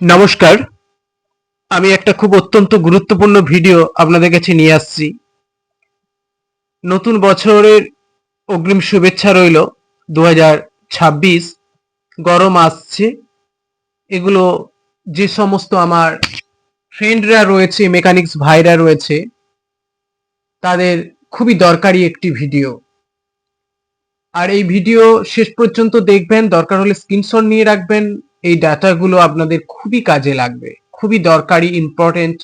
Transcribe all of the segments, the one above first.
নমস্কার। আমি একটা খুব অত্যন্ত গুরুত্বপূর্ণ ভিডিও আপনাদের কাছে নিয়ে আসছি। নতুন বছরের অগ্রিম শুভেচ্ছা রইল দু গরম আসছে। এগুলো যে সমস্ত আমার ফ্রেন্ডরা রয়েছে মেকানিক্স ভাইরা রয়েছে, তাদের খুবই দরকারি একটি ভিডিও। আর এই ভিডিও শেষ পর্যন্ত দেখবেন, দরকার হলে স্ক্রিনশট নিয়ে রাখবেন এই ডাটাগুলো আপনাদের খুবই কাজে লাগবে, খুবই দরকারি ইম্পর্টেন্ট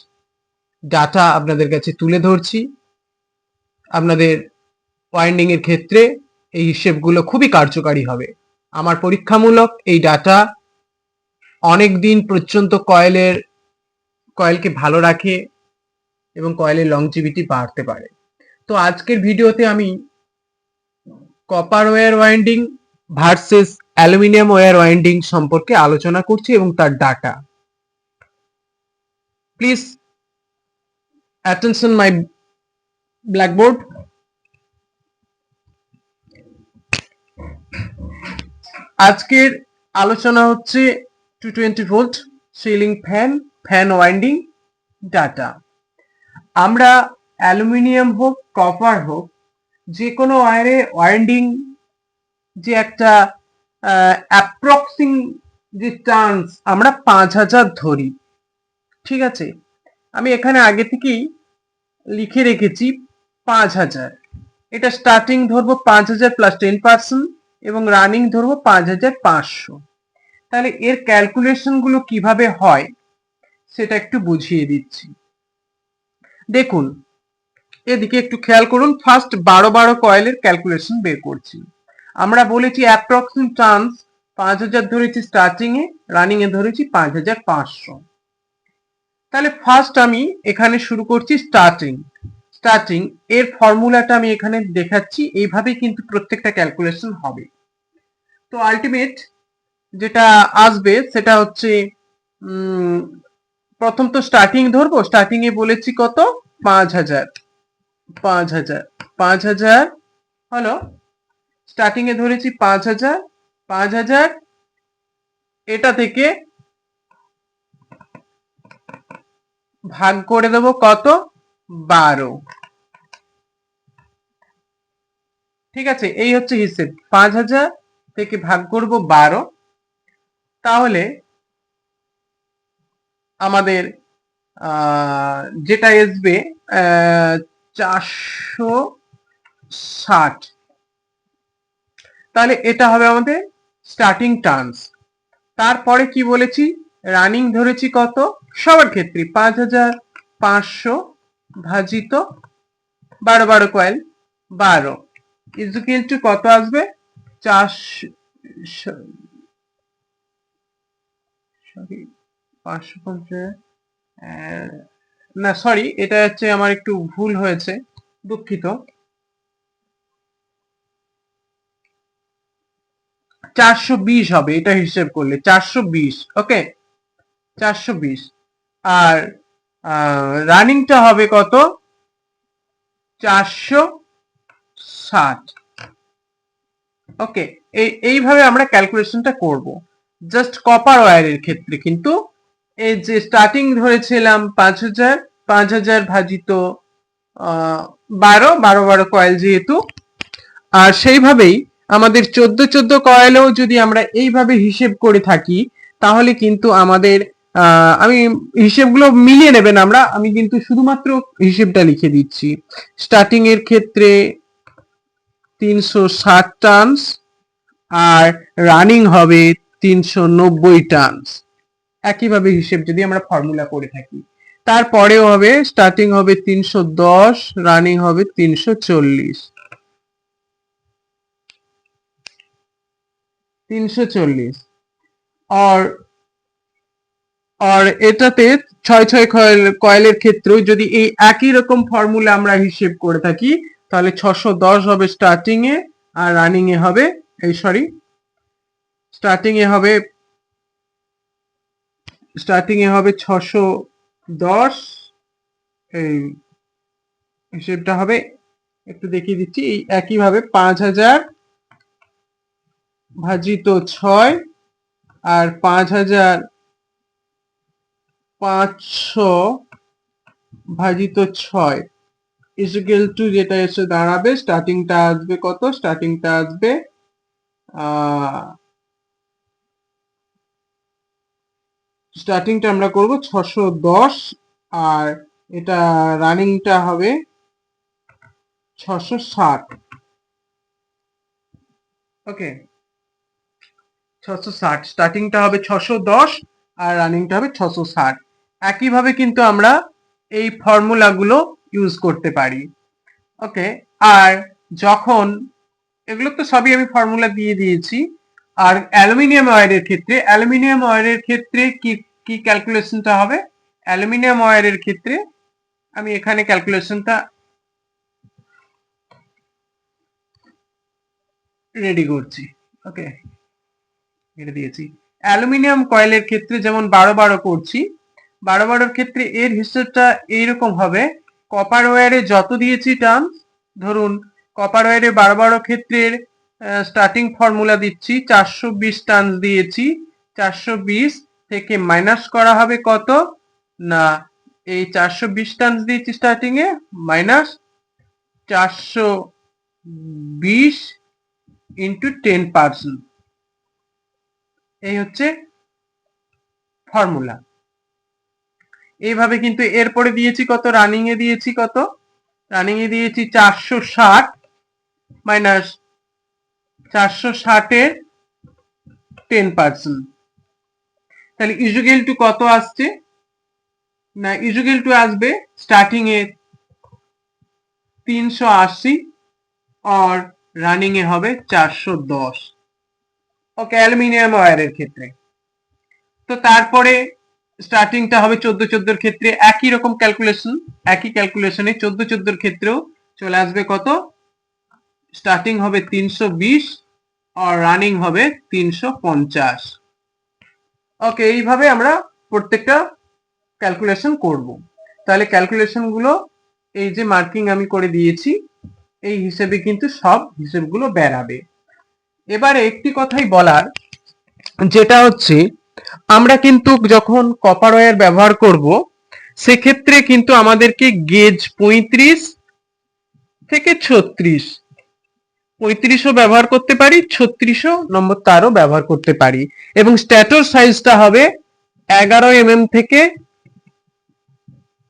ডাটা আপনাদের কাছে তুলে ধরছি। আপনাদের ওয়াইন্ডিং এর ক্ষেত্রে এই হিসেবগুলো খুবই কার্যকারী হবে। আমার পরীক্ষামূলক এই ডাটা অনেক দিন পর্যন্ত কয়েলের, কয়েলকে ভালো রাখে এবং কয়েলের লংজিভিটি বাড়তে পারে। তো আজকের ভিডিওতে আমি copper wire winding versus aluminium wire winding সম্পর্কে আলোচনা করছি এবং তার data. Please attention my blackboard আজকের আলোচনা হচ্ছে two twenty volt ceiling fan fan winding data আমরা অ্যালুমিনিয়াম হোক কপার হোক যে কোনো ওয়ারে ওয়াইন্ডিং যে একটা অ্যাপ্রক্সিং যে টার্নস আমরা পাঁচ হাজার ধরি। ঠিক আছে? আমি এখানে আগে থেকেই লিখে রেখেছি পাঁচ হাজার। এটা স্টার্টিং ধরবো পাঁচ হাজার প্লাস টেন পার্সেন্ট এবং রানিং ধরবো পাঁচ হাজার পাঁচশো। তাহলে এর ক্যালকুলেশনগুলো কীভাবে হয় সেটা একটু বুঝিয়ে দিচ্ছি। দেখুন, এদিকে একটু খেয়াল করুন ফার্স্ট বারো বারো কয়েলের ক্যালকুলেশন বের করছি। আমরা বলেছি অ্যাপ্রক্সিমেট টার্নস পাঁচ হাজার ধরেছি স্টার্টিং এ রানিং এ ধরেছি পাঁচ হাজার পাঁচশো। তাহলে ফার্স্ট আমি এখানে শুরু করছি স্টার্টিং স্টার্টিং এর ফর্মুলাটা আমি এখানে দেখাচ্ছি, এইভাবেই কিন্তু প্রত্যেকটা ক্যালকুলেশন হবে। তো আলটিমেট যেটা আসবে, সেটা হচ্ছে প্রথম তো স্টার্টিং ধরবো স্টার্টিং এ বলেছি কত? পাঁচ হাজার পাঁচ হাজার পাঁচ হাজার হলো স্টার্টিং এ ধরেছি পাঁচ হাজার পাঁচ হাজার, এটা থেকে ভাগ করে দেব কত? বারো। ঠিক আছে, এই হচ্ছে হিসেব। পাঁচ হাজার থেকে ভাগ করব বারো। তাহলে আমাদের যেটা আসবে চারশো ষাট। তাহলে এটা হবে আমাদের স্টার্টিং টার্নস তারপরে কি বলেছি? রানিং ধরেছি কত? সবার ক্ষেত্রে পাঁচ হাজার পাঁচশো ভাজিত বারো বারো কয়েল বারো। ইজুকিল টু কত আসবে? চারশো, সরি, পাঁচশো পঞ্চাশ না সরি এটা হচ্ছে আমার একটু ভুল হয়েছে, দুঃখিত। চারশো বিশ হবে, এটা হিসেব করলে। চারশো বিশ ওকে চারশো বিশ। আর রানিংটা হবে কত? চারশো ষাট। ওকে এই, এইভাবে আমরা ক্যালকুলেশনটা করব। জাস্ট কপার ওয়্যারের ক্ষেত্রে কিন্তু, এই যে স্টার্টিং ধরেছিলাম পাঁচ হাজার পাঁচ হাজার ভাজিত বারো বারো বারো কয়েল যেহেতু, আর সেইভাবেই আমাদের চোদ্দ চোদ্দ কয়েলেও যদি আমরা এইভাবে হিসেব করে থাকি, তাহলে কিন্তু আমাদের আমি হিসেবগুলো মিলিয়ে নেবেন আমরা, আমি কিন্তু শুধুমাত্র হিসেবটা লিখে দিচ্ছি। স্টার্টিং এর ক্ষেত্রে তিনশো ষাট টানস আর রানিং হবে তিনশো নব্বই টানস একইভাবে হিসেব যদি আমরা ফর্মুলা করে থাকি। তারপরেও হবে স্টার্টিং হবে তিনশো দশ রানিং হবে তিনশো চল্লিশ। তিনশো চল্লিশ। আর আর এটাতে ছয় ছয় কয়েল, কয়েলের ক্ষেত্রেও যদি এই একই রকম ফর্মুলা আমরা হিসেব করে থাকি, তাহলে ছশো দশ হবে স্টার্টিং এ আর রানিং এ হবে, এই সরি স্টার্টিং এ হবে স্টার্টিং এ হবে ছশো দশ, এই হিসেবটা হবে, একটু দেখিয়ে দিচ্ছি, এই একইভাবে পাঁচ হাজার ভাজিত ছয় আর পাঁচ হাজার পাঁচশো ভাজিত ছয়। ইজিক্যাল টু যেটা এসে দাঁড়াবে স্টার্টিংটা আসবে কত? স্টার্টিংটা আসবে স্টার্টিংটা আমরা করব ছশো দশ আর এটা রানিংটা হবে ছশো ষাট। ওকে ছশো ষাট। স্টার্টিংটা হবে ছশো দশ আর রানিংটা হবে ছশো ষাট। একইভাবে কিন্তু আমরা এই ফর্মুলাগুলো ইউজ করতে পারি। ওকে আর যখন এগুলো তো সবই আমি ফর্মুলা দিয়ে দিয়েছি। আর অ্যালুমিনিয়াম ওয়ারের ক্ষেত্রে, অ্যালুমিনিয়াম ওয়ারের ক্ষেত্রে কি কি ক্যালকুলেশনটা হবে? অ্যালুমিনিয়াম ওয়ারের ক্ষেত্রে আমি এখানে ক্যালকুলেশনটা রেডি করছি। ওকে এটা দিয়েছি। অ্যালুমিনিয়াম কয়েলের ক্ষেত্রে যেমন বারো বারো করছি, বারো বারোর ক্ষেত্রে এর হিসেবটা এইরকম হবে। কপার ওয়ারে যত দিয়েছি টার্মস ধরুন কপার ওয়ারে বারো বারো ক্ষেত্রের স্টার্টিং ফর্মুলা দিচ্ছি, চারশো বিশ টার্মস দিয়েছি, চারশো বিশ থেকে মাইনাস করা হবে কত? না, এই চারশো বিশ টার্মস দিয়েছি স্টার্টিং এ মাইনাস চারশো বিশ ইন্টু টেন পার্সেন্ট এই হচ্ছে ফর্মুলা এইভাবে কিন্তু এরপরে দিয়েছি কত? রানিং এ দিয়েছি কত? রানিং এ দিয়েছি চারশো ষাট মাইনাস চারশো ষাটের টেন পার্সেন্ট তাহলে ইজুগেল টু কত আসছে? না, ইজুগেল টু আসবে স্টার্টিং এ তিনশো আশি, আর রানিং এ হবে চারশো দশ। ওকে অ্যালুমিনিয়াম ওয়ারের ক্ষেত্রে। তো তারপরে স্টার্টিংটা হবে চোদ্দ চোদ্দোর ক্ষেত্রে। একই রকম ক্যালকুলেশন একই ক্যালকুলেশনে চোদ্দ চোদ্দোর ক্ষেত্রেও চলে আসবে কত? স্টার্টিং হবে তিনশো বিশ আর রানিং হবে তিনশো পঞ্চাশ। ওকে এইভাবে আমরা প্রত্যেকটা ক্যালকুলেশন করব। তাহলে ক্যালকুলেশনগুলো এই যে মার্কিং আমি করে দিয়েছি, এই হিসেবে কিন্তু সব হিসেবগুলো বেরাবে। এবারে একটি কথাই বলার, যেটা হচ্ছে, আমরা কিন্তু যখন কপার ওয়্যার ব্যবহার করব, সেক্ষেত্রে কিন্তু আমাদেরকে গেজ পঁয়ত্রিশ থেকে ছত্রিশ, পঁয়ত্রিশও ব্যবহার করতে পারি, ছত্রিশও নম্বর তারও ব্যবহার করতে পারি। এবং স্ট্যাটোর সাইজটা হবে এগারো এম mm থেকে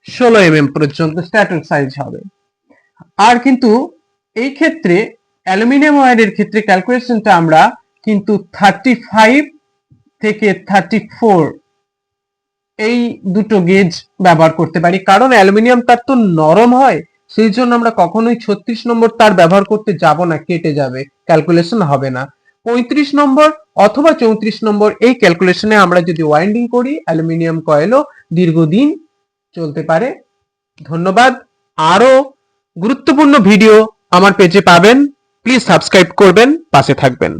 ষোলো এম mm পর্যন্ত স্ট্যাটোর সাইজ হবে। আর কিন্তু এই ক্ষেত্রে অ্যালুমিনিয়াম ওয়ারের ক্ষেত্রে ক্যালকুলেশনটা আমরা কিন্তু থার্টি ফাইভ থেকে থার্টি ফোর এই দুটো গেজ ব্যবহার করতে পারি। কারণ অ্যালুমিনিয়াম তার তো নরম হয়, সেই জন্য আমরা কখনোই ছত্রিশ নম্বর তার ব্যবহার করতে যাব না, কেটে যাবে ক্যালকুলেশন হবে না। পঁয়ত্রিশ নম্বর অথবা চৌত্রিশ নম্বর এই ক্যালকুলেশনে আমরা যদি ওয়াইন্ডিং করি, অ্যালুমিনিয়াম কয়েলও দীর্ঘদিন চলতে পারে। ধন্যবাদ। আরও গুরুত্বপূর্ণ ভিডিও আমার পেজে পাবেন। প্লিজ সাবস্ক্রাইব করবেন পাশে থাকবেন।